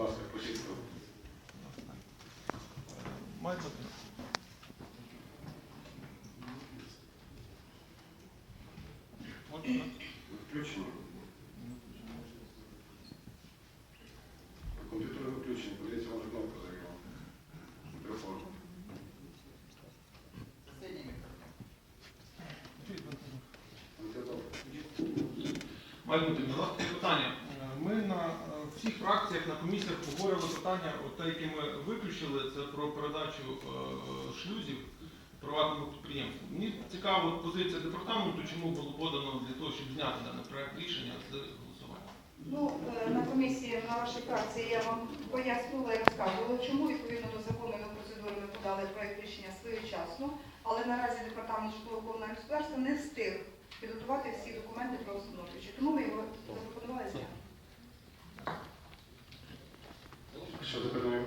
ласка, включіть. Включено. Комп'ютер виключений, подивіться, може кнопка загоріла. Мікрофон. Має бути питання. Всіх фракціях, на комісіях обговорювали питання, от те, яке ми виключили, це про передачу е, шлюзів приватному підприємству. Мені цікава позиція департаменту, чому було подано для того, щоб зняти даний проект рішення з голосування. Ну, е, на комісії на вашій фракції я вам пояснила і розказувала, чому відповідно до законної процедури ми подали проект рішення своєчасно, але наразі департамент житлово-комунального господарства не встиг підготувати всі документи про установлюючи. Тому ми його запропонували зняти. Що запитання?